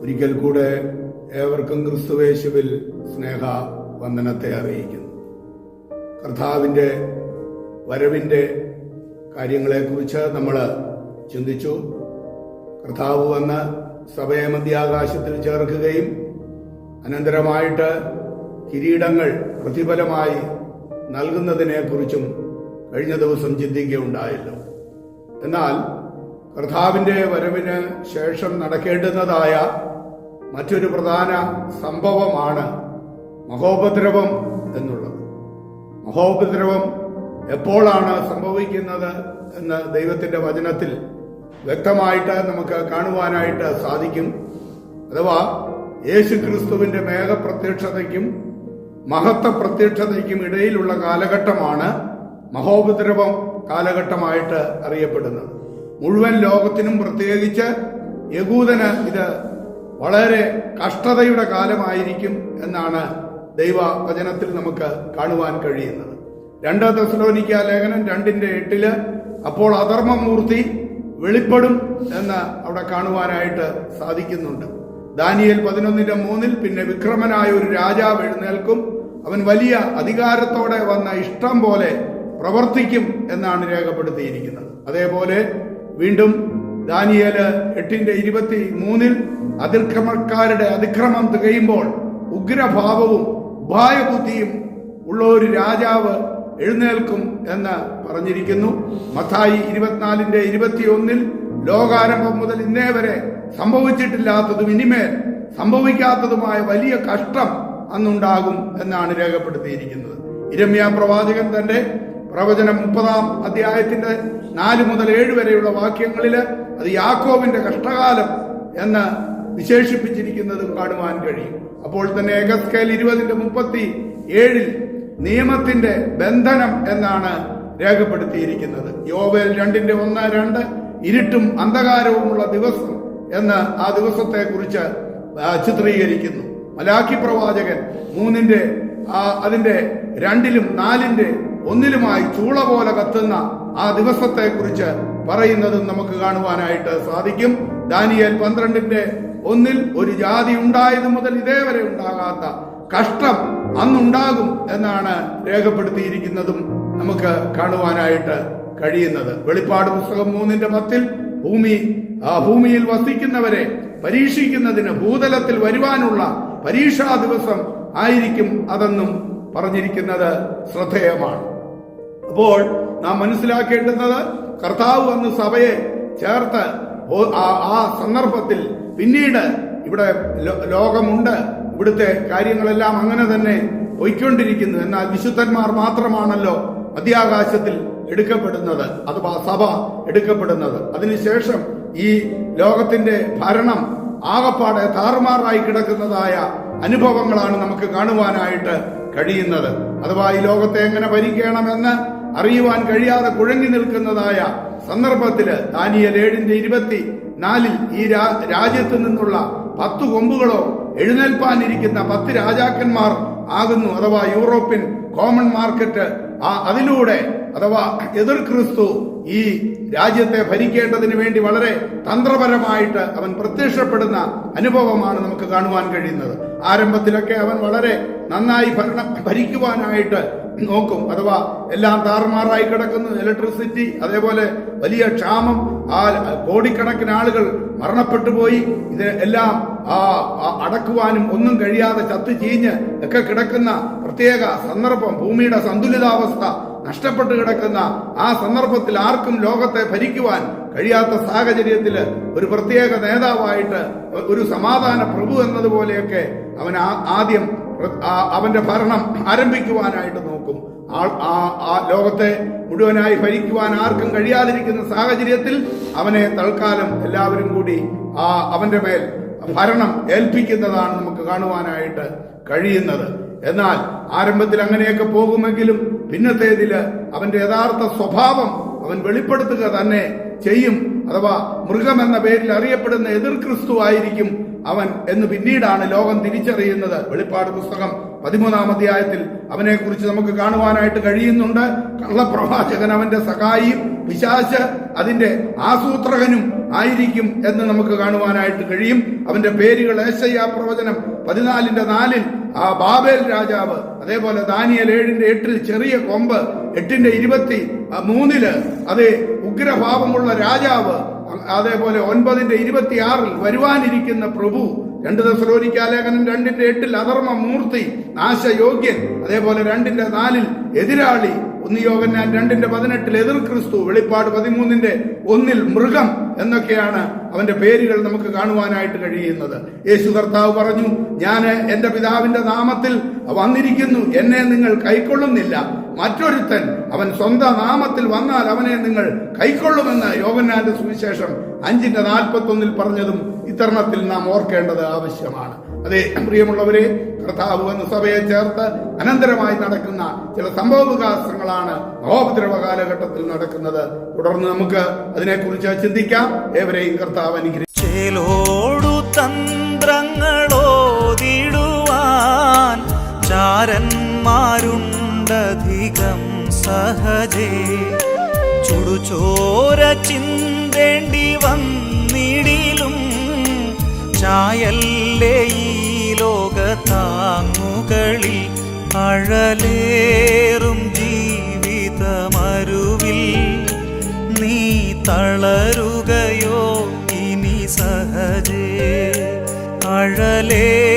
ഒരിക്കൽ കൂടെ ഏവർക്കും ക്രിസ്തുവേശുവിൽ സ്നേഹ വന്ദനത്തെ അറിയിക്കുന്നു. കർത്താവിന്റെ വരവിന്റെ കാര്യങ്ങളെക്കുറിച്ച് നമ്മൾ ചിന്തിച്ചു. കർത്താവ് വന്ന് സഭയെ മധ്യാകാശത്തിൽ ചേർക്കുകയും അനന്തരമായിട്ട് കിരീടങ്ങൾ പ്രതിഫലമായി നൽകുന്നതിനെക്കുറിച്ചും കഴിഞ്ഞ ദിവസം ചിന്തിക്കുകയുണ്ടായല്ലോ. എന്നാൽ കർത്താവിന്റെ വരവിന് ശേഷം നടക്കേണ്ടുന്നതായ മറ്റൊരു പ്രധാന സംഭവമാണ് മഹോപദ്രവം എന്നുള്ളത്. മഹോപദ്രവം എപ്പോഴാണ് സംഭവിക്കുന്നത് എന്ന് ദൈവത്തിന്റെ വചനത്തിൽ വ്യക്തമായിട്ട് നമുക്ക് കാണുവാനായിട്ട് സാധിക്കും. അഥവാ യേശു ക്രിസ്തുവിന്റെ മേഘപ്രത്യക്ഷതയ്ക്കും മഹത്വ പ്രത്യക്ഷതയ്ക്കും ഇടയിലുള്ള കാലഘട്ടമാണ് മഹോപദ്രവം കാലഘട്ടമായിട്ട് അറിയപ്പെടുന്നത്. മുഴുവൻ ലോകത്തിനും പ്രത്യേകിച്ച് യകൂദന് ഇത് വളരെ കഷ്ടതയുടെ കാലമായിരിക്കും എന്നാണ് ദൈവ വചനത്തിൽ നമുക്ക് കാണുവാൻ കഴിയുന്നത്. രണ്ട് തെസ്ലോനിക്ക ലേഖനം രണ്ടിന്റെ എട്ടിൽ അപ്പോൾ അധർമ്മമൂർത്തി വെളിപ്പെടും എന്ന് അവിടെ കാണുവാനായിട്ട് സാധിക്കുന്നുണ്ട്. ദാനിയൽ പതിനൊന്നിന്റെ മൂന്നിൽ പിന്നെ വിക്രമനായ ഒരു രാജാവ് എഴുന്നേൽക്കും. അവൻ വലിയ അധികാരത്തോടെ വന്ന ഇഷ്ടം പോലെ പ്രവർത്തിക്കും എന്നാണ് രേഖപ്പെടുത്തിയിരിക്കുന്നത്. അതേപോലെ വീണ്ടും ദാനിയേൽ എട്ടിന്റെ ഇരുപത്തി മൂന്നിൽ അതിക്രമക്കാരുടെ അതിക്രമം തികയുമ്പോൾ ഉഗ്രഭാവവും ഉപായബുദ്ധിയും ഉള്ള ഒരു രാജാവ് എഴുന്നേൽക്കും എന്ന് പറഞ്ഞിരിക്കുന്നു. മത്തായി ഇരുപത്തിനാലിന്റെ ഇരുപത്തിയൊന്നിൽ ലോകാരംഭം മുതൽ ഇന്നേ വരെ സംഭവിച്ചിട്ടില്ലാത്തതും ഇനിമേൽ സംഭവിക്കാത്തതുമായ വലിയ കഷ്ടം അന്നുണ്ടാകും എന്നാണ് രേഖപ്പെടുത്തിയിരിക്കുന്നത്. ഇരമ്യ പ്രവാചകൻ തന്റെ പ്രവചനം മുപ്പതാം അധ്യായത്തിന്റെ നാല് മുതൽ ഏഴ് വരെയുള്ള വാക്യങ്ങളിൽ അത് യാക്കോവിന്റെ കഷ്ടകാലം എന്ന് വിശേഷിപ്പിച്ചിരിക്കുന്നത് കാണുവാൻ കഴിയും. അപ്പോൾ തന്നെ എഗസ്കേൽ ഇരുപതിന്റെ മുപ്പത്തി ഏഴിൽ നിയമത്തിന്റെ ബന്ധനം എന്നാണ് രേഖപ്പെടുത്തിയിരിക്കുന്നത്. യോവേൽ രണ്ടിന്റെ ഒന്ന് രണ്ട് ഇരുട്ടും അന്ധകാരവുമുള്ള ദിവസം എന്ന് ആ ദിവസത്തെ കുറിച്ച് ചിത്രീകരിക്കുന്നു. മലാഖി പ്രവാചകൻ മൂന്നിന്റെ അതിന്റെ രണ്ടിലും നാലിന്റെ ഒന്നിലുമായി ചൂള പോലെ കത്തുന്ന ആ ദിവസത്തെ കുറിച്ച് പറയുന്നതും നമുക്ക് കാണുവാനായിട്ട് സാധിക്കും. ദാനിയൽ പന്ത്രണ്ടിന്റെ ഒന്നിൽ ഒരു ജാതി ഉണ്ടായത് മുതൽ ഇതേവരെ ഉണ്ടാകാത്ത കഷ്ടം അന്നുണ്ടാകും എന്നാണ് രേഖപ്പെടുത്തിയിരിക്കുന്നതും നമുക്ക് കാണുവാനായിട്ട് കഴിയുന്നത്. വെളിപ്പാട് പുസ്തകം മൂന്നിന്റെ പത്തിൽ ഭൂമി ആ ഭൂമിയിൽ വസിക്കുന്നവരെ പരീക്ഷിക്കുന്നതിന് ഭൂതലത്തിൽ വരുവാനുള്ള പരീക്ഷാ ദിവസം ആയിരിക്കും അതെന്നും പറഞ്ഞിരിക്കുന്നത് ശ്രദ്ധേയമാണ്. അപ്പോൾ നാം മനസ്സിലാക്കേണ്ടുന്നത് കർത്താവ് വന്ന് സഭയെ ചേർത്ത് ആ- സന്ദർഭത്തിൽ പിന്നീട് ഇവിടെ ലോകമുണ്ട്. ഇവിടുത്തെ കാര്യങ്ങളെല്ലാം അങ്ങനെ തന്നെ പോയിക്കൊണ്ടിരിക്കുന്നു. എന്നാൽ വിശുദ്ധന്മാർ മാത്രമാണല്ലോ മധ്യാകാശത്തിൽ എടുക്കപ്പെടുന്നത് അഥവാ സഭ എടുക്കപ്പെടുന്നത്. അതിനുശേഷം ഈ ലോകത്തിന്റെ ഭരണം ആകപ്പാടെ താറുമാറായി കിടക്കുന്നതായ അനുഭവങ്ങളാണ് നമുക്ക് കാണുവാനായിട്ട് കഴിയുന്നത്. അഥവാ ഈ ലോകത്തെ എങ്ങനെ ഭരിക്കണമെന്ന് അറിയുവാൻ കഴിയാതെ കുഴങ്ങി നിൽക്കുന്നതായ സന്ദർഭത്തിൽ ദാനിയൽ ഏഴിന്റെ ഇരുപത്തി നാലിൽ ഈ രാജ്യത്ത് നിന്നുള്ള പത്ത് കൊമ്പുകളോ എഴുന്നേൽപ്പാനിരിക്കുന്ന പത്ത് രാജാക്കന്മാർ ആകുന്നു അഥവാ യൂറോപ്യൻ കോമൺ മാർക്കറ്റ്. ആ അതിലൂടെ അഥവാ എതിർ ക്രിസ്തു ഈ രാജ്യത്തെ ഭരിക്കേണ്ടതിന് വേണ്ടി വളരെ തന്ത്രപരമായിട്ട് അവൻ പ്രത്യക്ഷപ്പെടുന്ന അനുഭവമാണ് നമുക്ക് കാണുവാൻ കഴിയുന്നത്. ആരംഭത്തിലൊക്കെ അവൻ വളരെ നന്നായി ഭരണം ഭരിക്കുവാനായിട്ട് നോക്കും. അഥവാ എല്ലാം താറുമാറായി കിടക്കുന്നു. ഇലക്ട്രിസിറ്റി അതേപോലെ വലിയ ക്ഷാമം. ആ കോടിക്കണക്കിന് ആളുകൾ മരണപ്പെട്ടു പോയി. ഇത് എല്ലാം ആ അടക്കുവാനും ഒന്നും കഴിയാതെ ചത്തു ചീഞ്ഞ് ഒക്കെ കിടക്കുന്ന പ്രത്യേക സന്ദർഭം ഭൂമിയുടെ സന്തുലിതാവസ്ഥ നഷ്ടപ്പെട്ടു കിടക്കുന്ന ആ സന്ദർഭത്തിൽ ആർക്കും ലോകത്തെ ഭരിക്കുവാൻ കഴിയാത്ത സാഹചര്യത്തിൽ ഒരു പ്രത്യേക നേതാവായിട്ട് ഒരു സമാധാന പ്രഭു എന്നതുപോലെയൊക്കെ അവൻ ആദ്യം അവന്റെ ഭരണം ആരംഭിക്കുവാനായിട്ട് നോക്കും. ആ- ലോകത്തെ മുഴുവനായി ഭരിക്കുവാൻ ആർക്കും കഴിയാതിരിക്കുന്ന സാഹചര്യത്തിൽ അവനെ തൽക്കാലം എല്ലാവരും കൂടി ആ അവന്റെ മേൽ ഭരണം ഏൽപ്പിക്കുന്നതാണ് നമുക്ക് കാണുവാനായിട്ട് കഴിയുന്നത്. എന്നാൽ ആരംഭത്തിൽ അങ്ങനെയൊക്കെ പോകുമെങ്കിലും പിന്നത്തേതിൽ അവന്റെ യഥാർത്ഥ സ്വഭാവം അവൻ വെളിപ്പെടുത്തുക തന്നെ ചെയ്യും. അഥവാ മൃഗം എന്ന പേരിൽ അറിയപ്പെടുന്ന എതിർ ക്രിസ്തു ആയിരിക്കും അവൻ എന്ന് പിന്നീടാണ് ലോകം തിരിച്ചറിയുന്നത്. വെളിപ്പാട് പുസ്തകം പതിമൂന്നാം അധ്യായത്തിൽ അവനെ കുറിച്ച് നമുക്ക് കാണുവാനായിട്ട് കഴിയുന്നുണ്ട്. കള്ളപ്രവാചകൻ അവന്റെ സഹായിയും പിശാശ് അതിന്റെ ആസൂത്രകനും ആയിരിക്കും എന്ന് നമുക്ക് കാണുവാനായിട്ട് കഴിയും. അവന്റെ പേരുകൾ ഏശയ്യ പ്രവചനം പതിനാലിന്റെ നാലിൽ ആ ബാബേൽ രാജാവ് അതേപോലെ ദാനിയൽ ഏഴിന്റെ എട്ടിൽ ചെറിയ കൊമ്പ് എട്ടിന്റെ ഇരുപത്തി മൂന്നിൽ അത് ഉഗ്രഭാവമുള്ള രാജാവ് അതേപോലെ ഒൻപതിന്റെ ഇരുപത്തിയാറിൽ വരുവാനിരിക്കുന്ന പ്രഭു രണ്ട് ദശലോനിക്കാലേഖനം രണ്ടിന്റെ എട്ടിൽ അധർമ്മ മൂർത്തി നാശയോഗ്യൻ അതേപോലെ രണ്ടിന്റെ നാലിൽ എതിരാളി ഒന്ന് യോഗന്നാൻ രണ്ടിന്റെ പതിനെട്ടിൽ എതിർ ക്രിസ്തു വെളിപ്പാട് പതിമൂന്നിന്റെ ഒന്നിൽ മൃഗം എന്നൊക്കെയാണ് അവന്റെ പേരുകൾ നമുക്ക് കാണുവാനായിട്ട് കഴിയുന്നത്. യേശു കർത്താവ് പറഞ്ഞു ഞാൻ എന്റെ പിതാവിന്റെ നാമത്തിൽ വന്നിരിക്കുന്നു എന്നെ നിങ്ങൾ കൈക്കൊള്ളുന്നില്ല. മറ്റൊരുത്തൻ അവൻ സ്വന്തം നാമത്തിൽ വന്നാൽ അവനെ നിങ്ങൾ കൈക്കൊള്ളുമെന്ന് യോഗന്നാന്റെ സുവിശേഷം അഞ്ചിന്റെ നാൽപ്പത്തി ഒന്നിൽ പറഞ്ഞതും ഇത്തരണത്തിൽ നാം ഓർക്കേണ്ടത് ആവശ്യമാണ്. അതെ പ്രിയമുള്ളവരെ കർത്താവ് എന്ന സഭയെ ചേർത്ത് അനന്തരമായി നടക്കുന്ന ചില സംഭവ വികാസങ്ങളാണ് നവോപദ്രവ കാലഘട്ടത്തിൽ നടക്കുന്നത്. തുടർന്ന് നമുക്ക് അതിനെക്കുറിച്ച് ചിന്തിക്കാം. ഏവരെയും കർത്താവ് അനുഗ്രഹിക്കും ചേലോടു തന്ത്രങ്ങളോതിടുവാൻ ചാരന്മാരുണ്ടധികം സഹജേ. ചുടുചോര ചിന്തേണ്ടി വന്നിടിലും ഈ ലോകത്താങ്ങുകളിൽ അഴലേറും ജീവിതമരുവിൽ. നീ തളരുകയോ ഇനി സഹജേ. അഴലേ